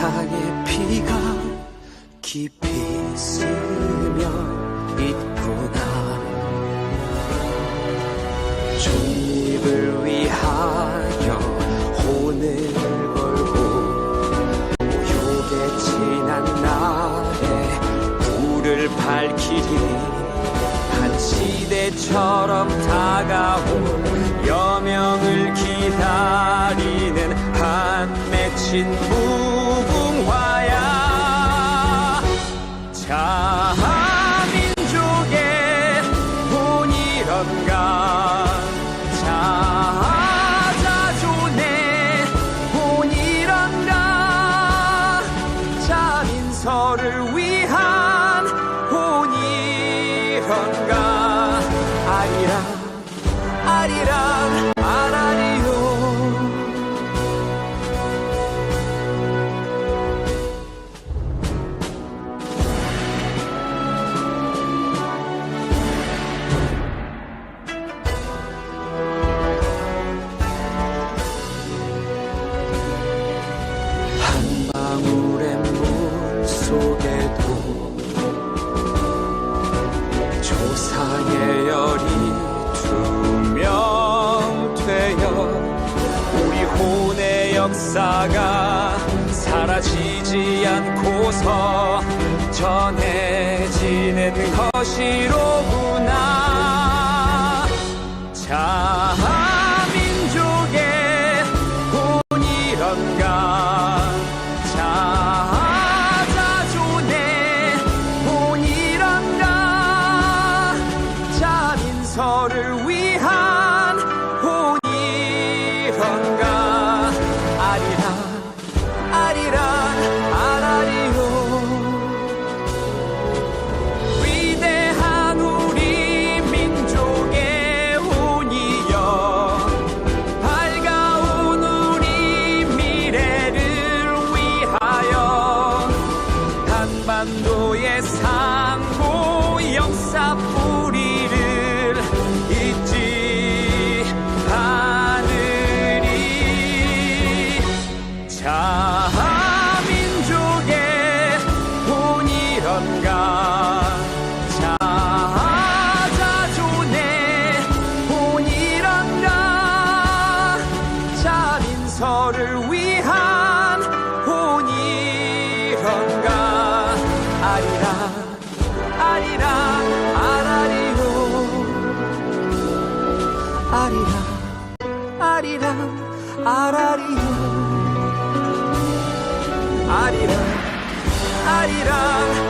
조상의 피가 깊이 스며 있구나. 독립을 위하여 혼을 걸고 모욕의 지난 날에 불을 밝히리 한 시대처럼 다가올 여명을 기다리는 한 맺힌 무 본이런가? 아리랑 아리랑 역사가 사라지지 않고서 전해지는 것이로구나. 자 자민서를 위한 본이런가? 아리랑 아리랑 아라리요 아리랑 아리랑 아라리요 아리랑 아리랑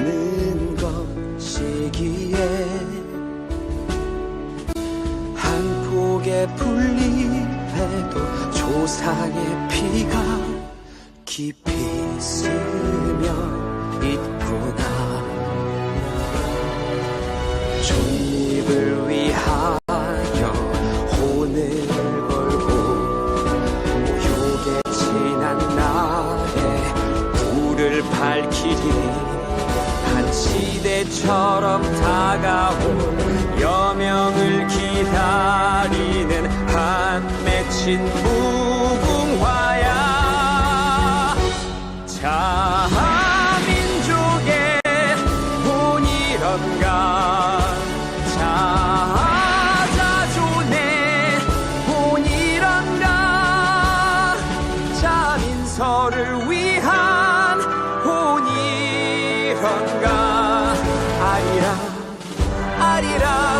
있는 것이기에 한 폭의 풀잎에도 조상의 피가 깊이 스며 있구나. 독립을 위하여 혼을 걸고 모욕에 지난 날에 불을 밝히리 처럼 다가올 여명을 기다리는 한 맺힌 무 아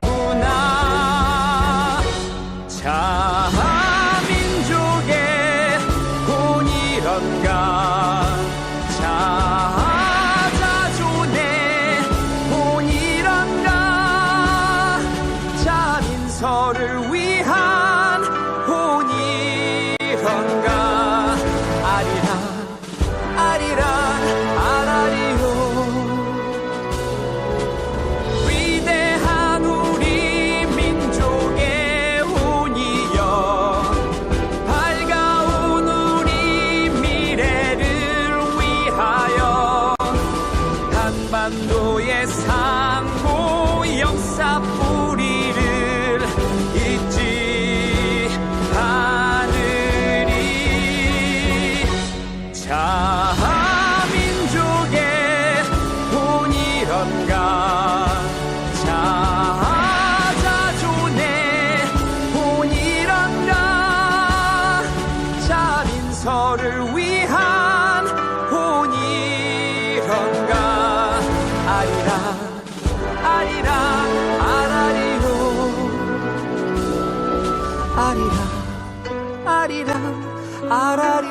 민서를 위한 본이런가? 아리랑 아리랑 아라리요 아리랑 아리랑 아라리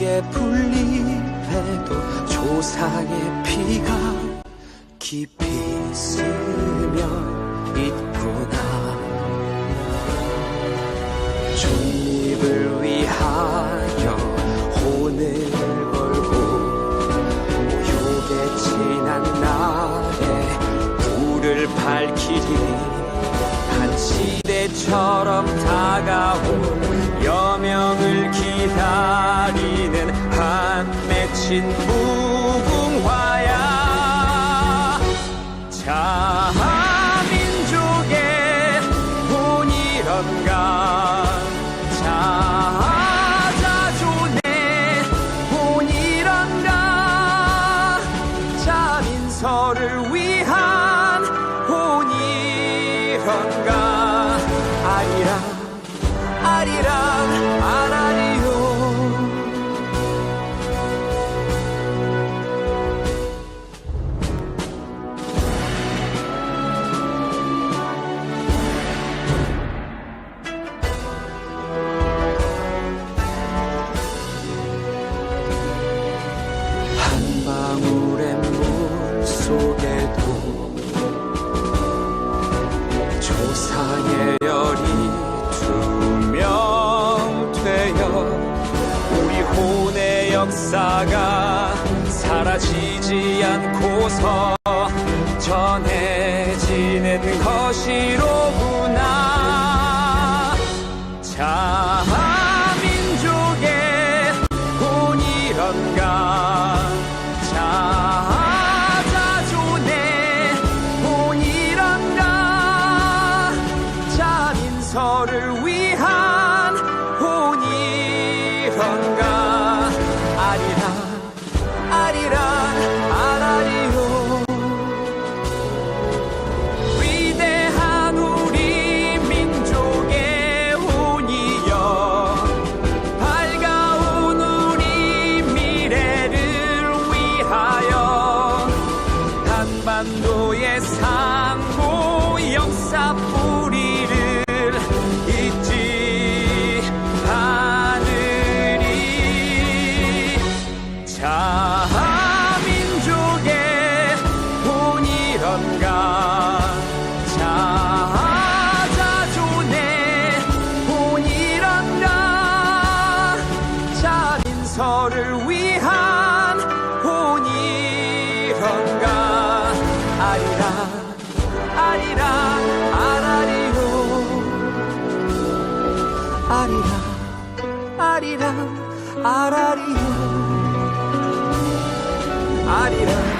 한 폭의 풀잎에도 조상의 피가 깊이 스며 있구나. 존립을 위하 맺힌 아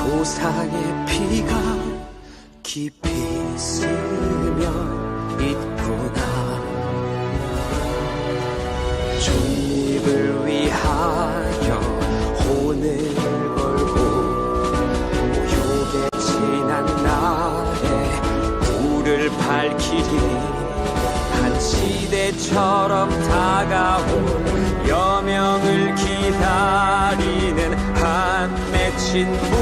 조상의 피가 깊이 스며 있구나. 존립을 위하여 혼을 걸고 모욕의 지난 날에 불을 밝히리 한 시대처럼 다가올 여명을 기다리는 한 맺힌 무